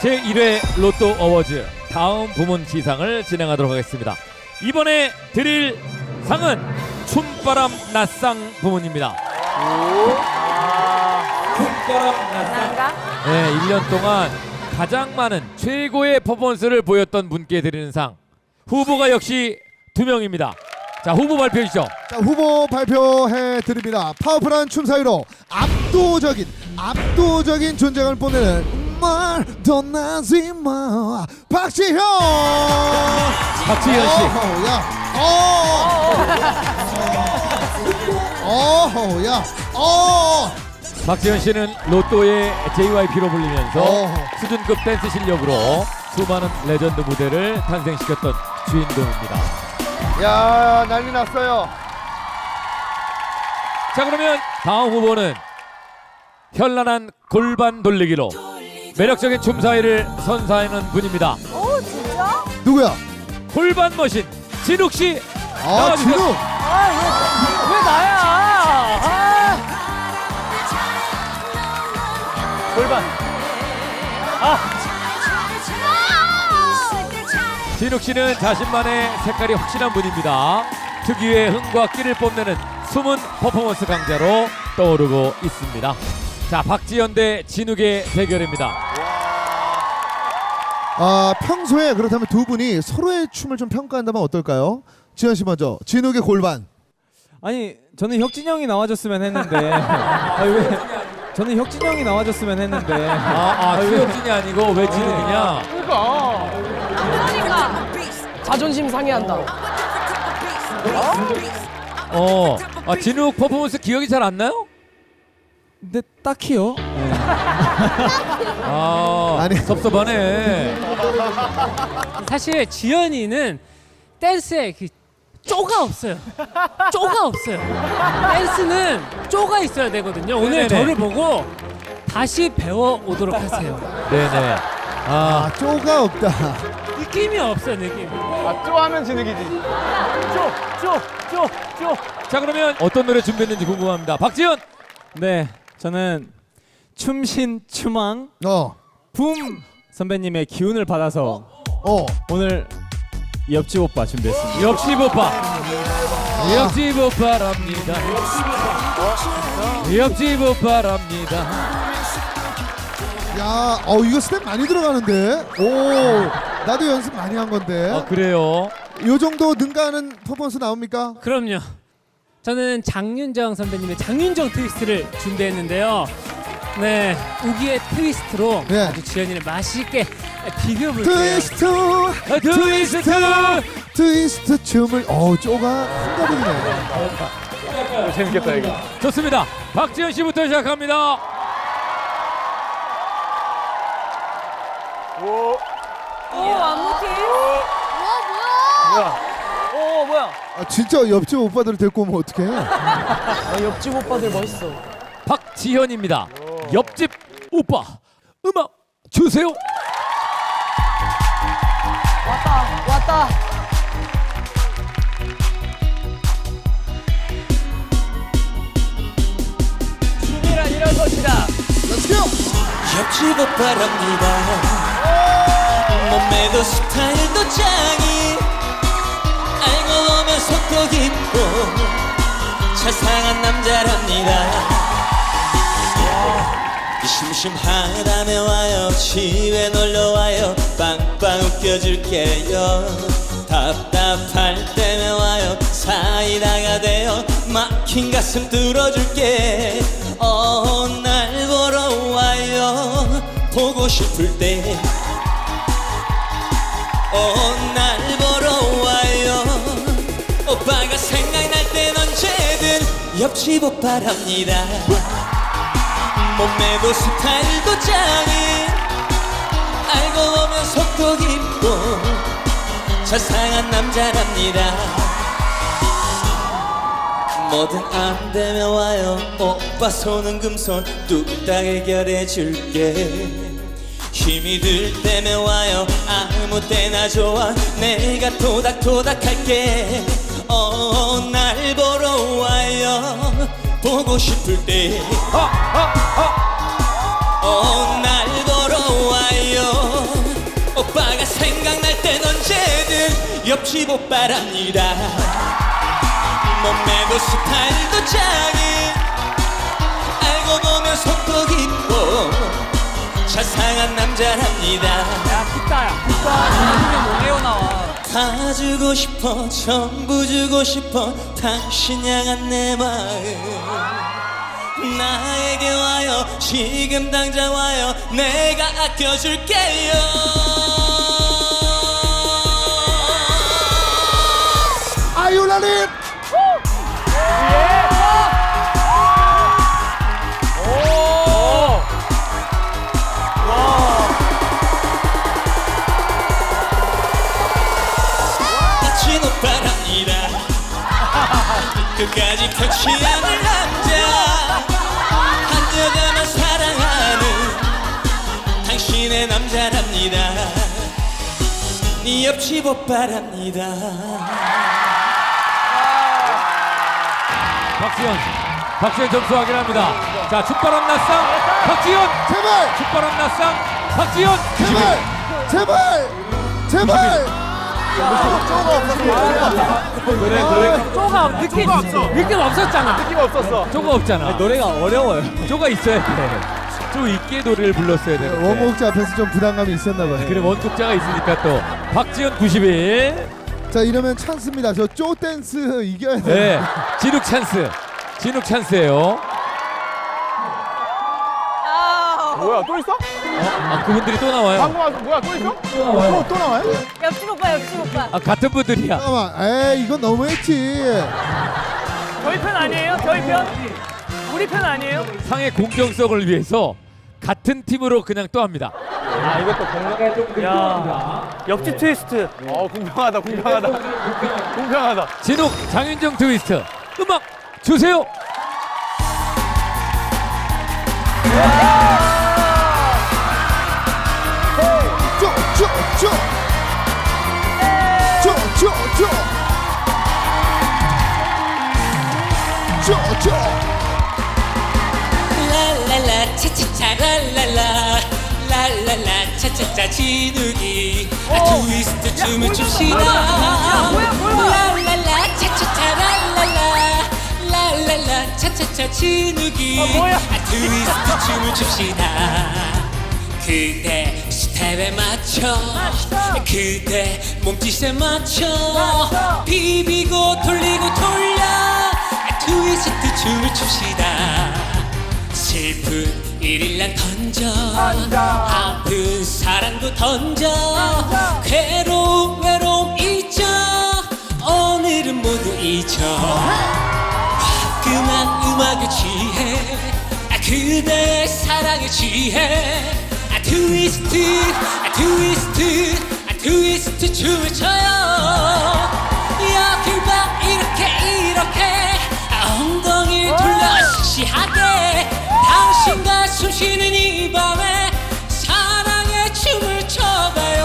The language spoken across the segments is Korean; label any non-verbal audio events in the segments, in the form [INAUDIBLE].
제1회 로또 어워즈 다음 부문 시상을 진행하도록 하겠습니다. 이번에 드릴 상은 춤바람 낯상 부문입니다. 춤바람 낯상. 네, 1년 동안 가장 많은 최고의 퍼포먼스를 보였던 분께 드리는 상. 후보가 역시 두 명입니다. 자, 후보 발표해 주시죠. 자, 후보 발표해 드립니다. 파워풀한 춤 사이로 압도적인 압도적인 존재감을 뽐내는 말도 나지 마 박지현 박지현 씨. 어허, 야. 어. 야. 어. 박지현 씨는 로또의 JYP로 불리면서 어허. 수준급 댄스 실력으로 수많은 레전드 무대를 탄생시켰던 주인공입니다. 야 난리 났어요. 자 그러면 다음 후보는 현란한 골반 돌리기로 매력적인 춤 사이를 선사하는 분입니다. 오 진짜? 누구야? 골반 머신 진욱 씨 아, 나와주세요. 진우. 왜 나야? 아, 골반. 진욱 씨는 자신만의 색깔이 확실한 분입니다. 특유의 흥과 끼를 뽐내는 숨은 퍼포먼스 강자로 떠오르고 있습니다. 자 박지현 대 진욱의 대결입니다. 아, 평소에 그렇다면 두 분이 서로의 춤을 좀 평가한다면 어떨까요? 지현 씨 먼저. 진욱의 골반. 아니 저는 혁진 형이 나와줬으면 했는데 [LAUGHS] 아니, 왜 저는 혁진 형이 나와줬으면 했는데 아, 아 수혁진이 아니고 왜 진욱이냐? 그러니까 자존심 상해한다. 어, 아 진욱 퍼포먼스 기억이 잘 안 나요? 근데 딱히요 아, [LAUGHS] 아니. 섭섭하네. 사실 지연이는 댄스에 그 쪼가 없어요. 쪼가 없어요. 댄스는 쪼가 있어야 되거든요. 오늘 네네네. 저를 보고 다시 배워 오도록 하세요. 네네. 아, 아, 쪼가 없다. 느낌이 없어요, 느낌. 아 쪼하면 진흙이지. 쪼 쪼 쪼 쪼 자 그러면 어떤 노래 준비했는지 궁금합니다. 박지현. 네 저는 춤신 추망 어. 붐 선배님의 기운을 받아서 어. 오늘 옆집 오빠 준비했습니다 옆집 오빠. 옆집 오빠랍니다. 옆집 오빠랍니다. 야, 어 이거 스텝 많이 들어가는데. 오. 나도 연습 많이 한 건데. 아 그래요? 요 정도 능가하는 퍼포먼스 나옵니까? 그럼요. 저는 장윤정 선배님의 장윤정 트위스트를 준비했는데요. 네, 우기의 트위스트로 네. 아주 지연이를 맛있게 비벼볼게요. 트위스트. 아, 트위스트. 트위스트 춤을 어 쪼가 한가득이네. 재밌겠다 이거. 좋습니다. 박지현 씨부터 시작합니다. 오오 안무팀. 뭐야? 오 뭐야? 아, 진짜 옆집 오빠들을 데리고 오면 어떡해? 아, 옆집 오빠들 멋있어. 박지현입니다. 옆집 오빠. 음악 주세요. 왔다 왔다. 춤이란 이런 것이다. Let's go. 옆집 오빠랍니다 몸매도 스타일도 짱이 자상한 남자랍니다. 심심하다며 와요. 집에 놀러와요. 빵빵 웃겨줄게요. 답답할 때면 와요. 사이다가 되어 막힌 가슴 뚫어줄게. 어, 날 보러 와요. 보고 싶을 때. 어, 날 보러 와요 옆집 오빠랍니다. 몸매도 스타일도 짱이 알고 보면 속도 깊고 자상한 남자랍니다. 뭐든 안 되면 와요. 오빠 손은 금손 뚝딱 해결해 줄게. 힘이 들 때면 와요. 아무 때나 좋아. 내가 토닥토닥 할게 어, 날 보러 와요 보고 싶을 때 어, 어, 어. 어, 날 보러 와요 오빠가 생각날 땐 언제든 옆집 오빠랍니다 몸매도 스타일도 짱이 알고 보면 속도 깊고 자상한 남자랍니다 야, 기타야, 기타. 이게 뭐예요, 나와. 다 주고 싶어 전부 주고 싶어 당신 향한 내 마음. 나에게 와요 지금 당장 와요 내가 아껴줄게요. 아유라님 옆집 오빠랍니다 박지현. 박지현 점수 확인합니다. 자, 축바람 낯상 박지현. 제발 축바람 낯상 박지현. 제발 제발 제발 쪼가 느낌 느낌 없었잖아. 느낌 없었어. 쪼가 없잖아. 노래가 어려워요. 쪼가 있어야 돼. 쪼 있게 노래를 불렀어야 되는데. 원곡자 앞에서 좀 부담감이 있었나 봐요 그래 원곡자가 있으니까 또 박지현 91. 자 이러면 찬스입니다 저 쪼 댄스 이겨야 돼요 네. 진욱 찬스. 진욱 찬스예요. 아, 뭐야 또 있어? 아 그분들이 또 나와요. 방금 와서 뭐야 또 있어? 또, 또 나와요? 옆집 오빠, 옆집 오빠. 아 같은 분들이야. 잠깐만 에이 이건 너무했지 저희 편 아니에요? 저희 편? 우리 편 아니에요? 상의 공정성을 위해서 같은 팀으로 그냥 또 합니다. 아 이것도 공평. 야 옆집 트위스트 어 공평하다 공평하다 공평하다. 진욱 장윤정 트위스트 음악 주세요. 차차차 랄랄라 랄랄라 차차차 진욱이 아, 트위스트 춤을 춥시다. 랄랄라 차차차 랄랄라 랄랄라 차차차 진욱이 아, 트위스트 춤을 춥시다. 그대 스텝에 맞춰. 그대 몸짓에 맞춰. 비비고 돌리고 돌려. 아, 트위스트 춤을 춥시다. 슬픈 일일랑 던져. 아픈 사랑도 던져. 괴로움 외로움 잊어. 오늘은 모두 잊어. 화끈한 음악에 취해. 아, 그대의 사랑에 취해. 아, 트위스트 아, 트위스트 아, 트위스트 춤을 춰요. 여길 봐. 이렇게 이렇게. 아, 엉덩이를 돌려 시시하게 당신과 숨 쉬는 이 밤에 사랑의 춤을 춰봐요.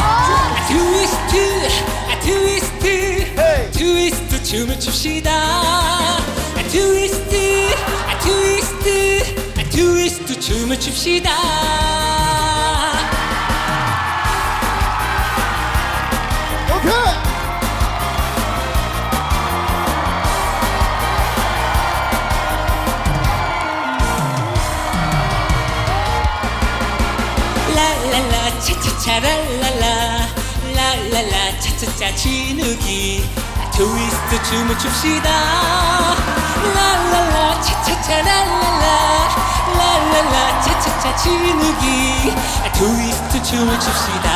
아, 트위스트 아, 트위스트 트위스트 춤을 춥시다. 아, 트위스트 아, 트위스트 아, 트위스트 춤을 춥시다 차차차 랄랄라 차차차 진욱이. 트위스트 춤을 춥시다. 랄랄라 차차차 랄랄라 랄랄라 차차차 진욱이. 트위스트 춤을 춥시다.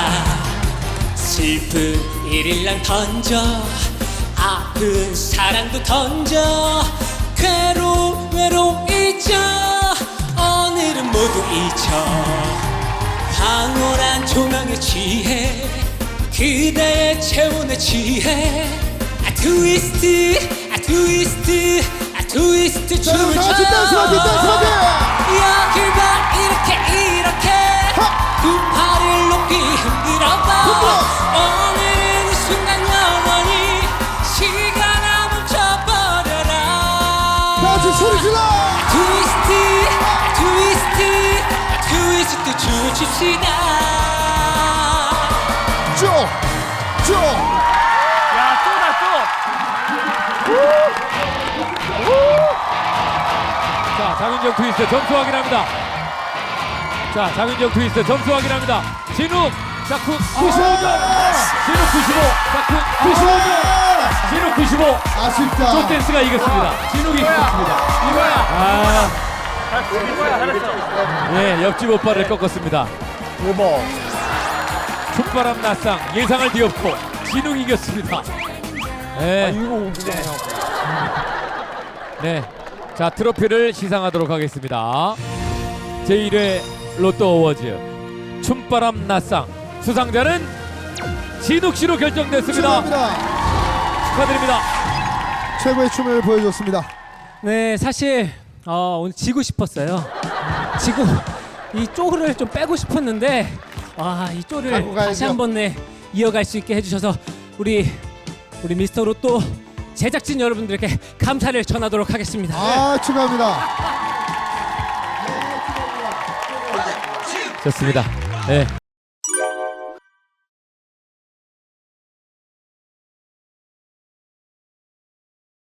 슬픈 일일랑 던져. 아픈 사랑도 던져. 괴로움 외로움 잊어. 오늘은 모두 잊어 황홀한 조명에 취해 그대의 체온에 취해 아 트위스트 아 트위스트 아 트위스트 자 춤을 다춰 트위스트 춤을 춥시다 쪼 쭉. 야 또다 자, 장윤정 트위스트 점수 확인합니다. 자, 장윤정 트위스트 점수 확인합니다. 진욱 자쿠 95. 진욱 95, 자쿠 95, 진욱 95. 아쉽다. 쇼댄스가 이겼습니다. 진욱이 이겼습니다. 이거야. 아. 예, 옆집 오빠를 꺾었습니다. 대박. 춤바람 낮상 예상을 뒤엎고 진욱이 이겼습니다. 네. 이거 웃기네. 네. 자, 트로피를 시상하도록 하겠습니다. 제1회 로또 어워즈 춤바람 낮상 수상자는 진욱 씨로 결정됐습니다. 축하드립니다. 최고의 춤을 보여줬습니다. 네, 사실 어, 오늘 지고 싶었어요. 지고 이 쪼를 좀 빼고 싶었는데 아, 이 쪼를 갖고 가야죠. 다시 한번 네, 이어갈 수 있게 해주셔서 우리 우리 미스터 로또 제작진 여러분들께 감사를 전하도록 하겠습니다. 아 축하합니다. 좋습니다. 네.